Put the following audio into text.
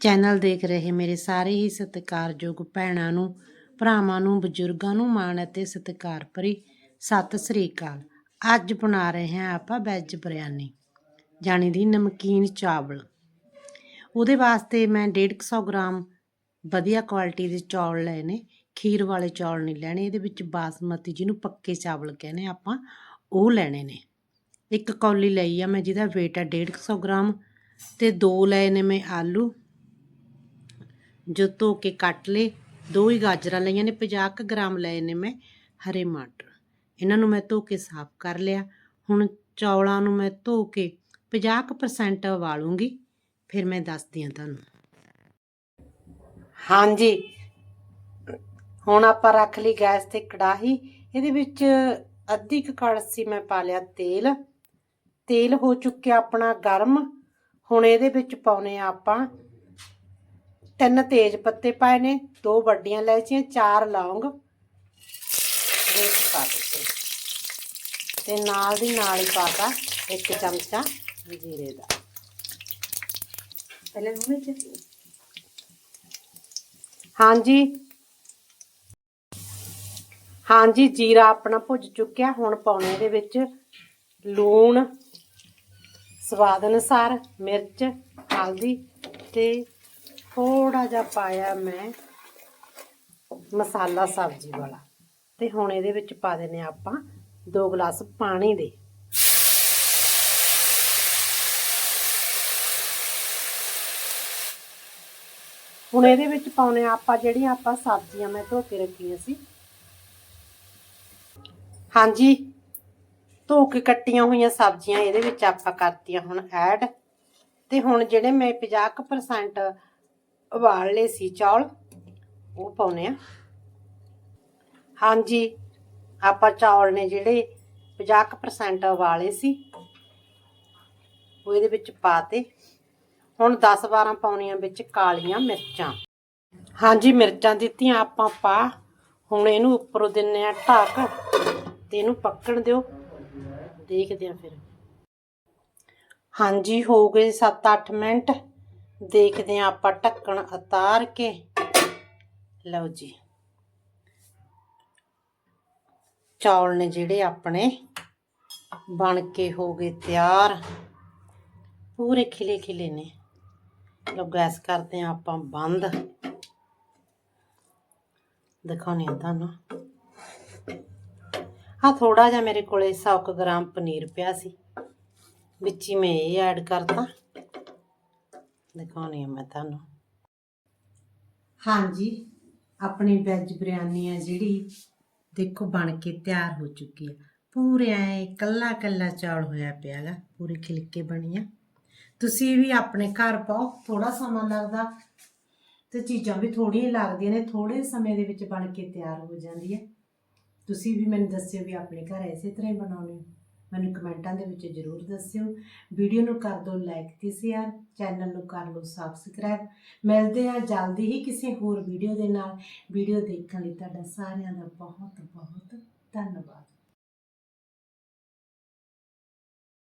Channel ਦੇਖ ਰਹੇ ਮੇਰੇ ਸਾਰੇ ਹੀ ਸਤਿਕਾਰਯੋਗ ਭੈਣਾਂ ਨੂੰ, ਭਰਾਵਾਂ ਨੂੰ, ਬਜ਼ੁਰਗਾਂ ਨੂੰ ਮਾਣ ਅਤੇ ਸਤਿਕਾਰ ਭਰੀ ਸਤਿ ਸ੍ਰੀ ਅਕਾਲ। ਅੱਜ ਬਣਾ ਰਹੇ ਹਾਂ ਆਪਾਂ ਵੈਜ ਬਿਰਿਆਨੀ, ਜਾਣੀ ਦੀ ਨਮਕੀਨ ਚਾਵਲ। ਉਹਦੇ ਵਾਸਤੇ ਮੈਂ 150 ਗ੍ਰਾਮ ਵਧੀਆ ਕੁਆਲਿਟੀ ਦੇ ਚੌਲ ਲਏ ਨੇ, ਖੀਰ ਵਾਲੇ ਚੌਲ ਨਹੀਂ ਲੈਣੇ, ਇਹਦੇ ਵਿੱਚ ਬਾਸਮਤੀ ਜਿਹਨੂੰ ਪੱਕੇ ਚਾਵਲ ਕਹਿੰਦੇ ਆਪਾਂ, ਉਹ ਲੈਣੇ ਨੇ। ਇੱਕ ਕੌਲੀ ਲਈ ਆ ਮੈਂ ਜਿਹਦਾ weight ਆ 150 ਗ੍ਰਾਮ ਤੇ ਦੋ ਲਏ ਨੇ ਮੈਂ ਆਲੂ ਜੋ ਧੋ ਕੇ ਕੱਟ ਲਏ, ਦੋ ਹੀ ਗਾਜਰਾਂ ਲਈਆਂ ਨੇ 50 ਕੁ ਗ੍ਰਾਮ ਲਏ ਨੇ ਮੈਂ ਹਰੇ ਮਟਰ। ਇਹਨਾਂ ਨੂੰ ਮੈਂ ਧੋ ਕੇ ਸਾਫ਼ ਕਰ ਲਿਆ। ਹੁਣ ਚੌਲਾਂ ਨੂੰ ਮੈਂ ਧੋ ਕੇ 50% ਉਬਾਲੂੰਗੀ। ਫਿਰ ਮੈਂ ਦੱਸਦੀ ਹਾਂ ਤੁਹਾਨੂੰ। ਹਾਂਜੀ। ਹੁਣ ਆਪਾਂ ਰੱਖ ਲਈ ਗੈਸ ਤੇ ਕੜਾਹੀ। ਇਹਦੇ ਵਿੱਚ ਅੱਧੀ ਕੁ ਕੜਛੀ ਮੈਂ ਪਾ ਲਿਆ ਤੇਲ। ਤੇਲ ਹੋ ਚੁੱਕਿਆ ਆਪਣਾ ਗਰਮ। ਹੁਣ ਇਹਦੇ ਵਿੱਚ ਪਾਉਨੇ ਆ ਆਪਾਂ ਤਿੰਨ ਤੇਜ ਪੱਤੇ ਪਾਏ ਨੇ, ਦੋ ਵੱਡੀਆਂ ਲੈਚੀਆਂ ਚਾਰ ਲੌਂਗ ਵਿੱਚ ਪਾ ਦਿੱਤੇ। ਤੇ ਨਾਲ ਦੀ ਨਾਲ ਹੀ ਪਾਤਾ ਇੱਕ ਚਮਚਾ ਜੀਰੇ ਦਾ। ਪਹਿਲਾਂ ਨੂੰ ਵਿੱਚ ਹਾਂਜੀ। ਹਾਂਜੀ, ਜੀਰਾ ਆਪਣਾ ਭੁੱਜ ਚੁੱਕਿਆ, ਹੁਣ ਪਾਉਣੇ ਦੇ ਵਿੱਚ ਲੂਣ, ਸਵਾਦ ਅਨੁਸਾਰ ਮਿਰਚ, ਹਲਦੀ ਤੇ ਥੋੜਾ ਜਿਹਾ ਪਾਇਆ ਮੈਂ ਮਸਾਲਾ ਸਬਜ਼ੀ ਵਾਲਾ। ਤੇ ਹੁਣ ਇਹਦੇ ਵਿੱਚ ਪਾ ਦਿੰਨੇ ਆਪਾਂ 2 ਗਲਾਸ ਪਾਣੀ ਦੇ। ਹੁਣ ਇਹਦੇ ਵਿੱਚ ਪਾਉਨੇ ਆਪਾਂ ਜਿਹੜੀਆਂ ਆਪਾਂ ਸਬਜ਼ੀਆਂ ਮੈਂ ਧੋ ਕੇ ਰੱਖੀਆਂ ਸੀ। ਹਾਂਜੀ, ਧੋ ਕੇ ਕੱਟੀਆਂ ਹੋਈਆਂ ਸਬਜ਼ੀਆਂ ਇਹਦੇ ਵਿੱਚ ਆਪਾਂ ਕਰਤੀਆਂ ਹੁਣ ਐਡ ਤੇ ਹੁਣ ਜਿਹੜੇ ਮੈਂ 50% ਉਬਾਲ ਲਏ ਸੀ ਚੌਲ, ਉਹ ਪਾਉਨੇ ਆ ਹਾਂਜੀ, ਆਪਾਂ ਚੌਲ ਨੇ ਜਿਹੜੇ 50% ਉਬਾਲੇ ਸੀ, ਉਹ ਇਹਦੇ ਵਿੱਚ ਪਾਤੇ। ਹੁਣ 10-12 ਪਾਉਣੀਆਂ ਵਿੱਚ ਕਾਲੀਆਂ ਮਿਰਚਾਂ। ਹਾਂਜੀ, ਮਿਰਚਾਂ ਦਿੱਤੀਆਂ ਆਪਾਂ ਪਾ। ਹੁਣ ਇਹਨੂੰ ਉੱਪਰੋਂ ਦਿੰਨੇ ਆ ਢੱਕ ਤੇ ਇਹਨੂੰ ਪੱਕਣ ਦਿਓ। ਦੇਖਦੇ ਆ ਫਿਰ। ਹਾਂਜੀ, ਹੋ ਗਏ 7-8 ਮਿੰਟ। ਦੇਖਦੇ ਆ ਆਪਾਂ ਢੱਕਣ ਉਤਾਰ ਕੇ। ਲਓ ਜੀ। ਚੌਲ ਨੇ ਜਿਹੜੇ ਆਪਣੇ ਬਣ ਕੇ ਹੋ ਗਏ ਤਿਆਰ। ਪੂਰੇ ਖਿਲੇ ਖਿਲੇ ਨੇ। ਲੋ ਗੈਸ ਕਰਦੇ ਆ ਆਪਾਂ ਬੰਦ। ਦਿਖਾਉਣੀ ਆ ਤੁਹਾਨੂੰ। ਆ ਥੋੜਾ ਜਿਹਾ ਮੇਰੇ ਕੋਲੇ 100 ਕੁ ਗ੍ਰਾਮ ਪਨੀਰ ਪਿਆ ਸੀ। ਵਿੱਚ ਹੀ ਮੈਂ ਇਹ ਐਡ ਕਰਤਾ। ਦਿਖਾਉਣੀ ਆ, ਮੈਂ ਤੁਹਾਨੂੰ। ਹਾਂਜੀ, ਆਪਣੀ ਵੈਜ ਬਿਰਿਆਨੀ ਆ ਜਿਹੜੀ ਦੇਖੋ ਬਣ ਕੇ ਤਿਆਰ ਹੋ ਚੁੱਕੀ ਆ। ਪੂਰੇ ਐ ਕੱਲਾ ਕੱਲਾ ਚੌਲ ਹੋਇਆ ਪਿਆਗਾ ਪੂਰੇ ਖਿਲਕੇ ਬਣੀ ਆ। ਤੁਸੀਂ ਵੀ ਆਪਣੇ ਘਰ ਪਾਓ ਥੋੜਾ ਸਮਾਂ ਲੱਗਦਾ। ਤੇ ਚੀਜ਼ਾਂ ਵੀ ਥੋੜੀਆਂ ਲੱਗਦੀਆਂ ਨੇ ਥੋੜੇ ਸਮੇਂ ਦੇ ਵਿੱਚ ਬਣ ਕੇ ਤਿਆਰ ਹੋ ਜਾਂਦੀ ਹੈ ਤੁਸੀਂ ਵੀ ਮੈਨੂੰ ਦੱਸਿਓ ਵੀ ਆਪਣੇ ਘਰ ਇਸੇ ਤਰ੍ਹਾਂ ਹੀ ਬਣਾਉਣੇ ਹੋ। ਮੈਨੂੰ ਕਮੈਂਟਾਂ ਦੇ ਵਿੱਚ ਜ਼ਰੂਰ ਦੱਸਿਓ। ਵੀਡੀਓ ਨੂੰ ਕਰ ਦਿਓ ਲਾਈਕ ਤੇ ਸ਼ੇਅਰ ਚੈਨਲ ਨੂੰ ਕਰ ਲਓ ਸਬਸਕ੍ਰਾਈਬ ਮਿਲਦੇ ਆ ਜਲਦੀ ਹੀ ਕਿਸੇ ਹੋਰ ਵੀਡੀਓ ਦੇ ਨਾਲ। ਵੀਡੀਓ ਦੇਖਣ ਲਈ ਤੁਹਾਡਾ ਸਾਰਿਆਂ ਦਾ ਬਹੁਤ ਬਹੁਤ ਧੰਨਵਾਦ।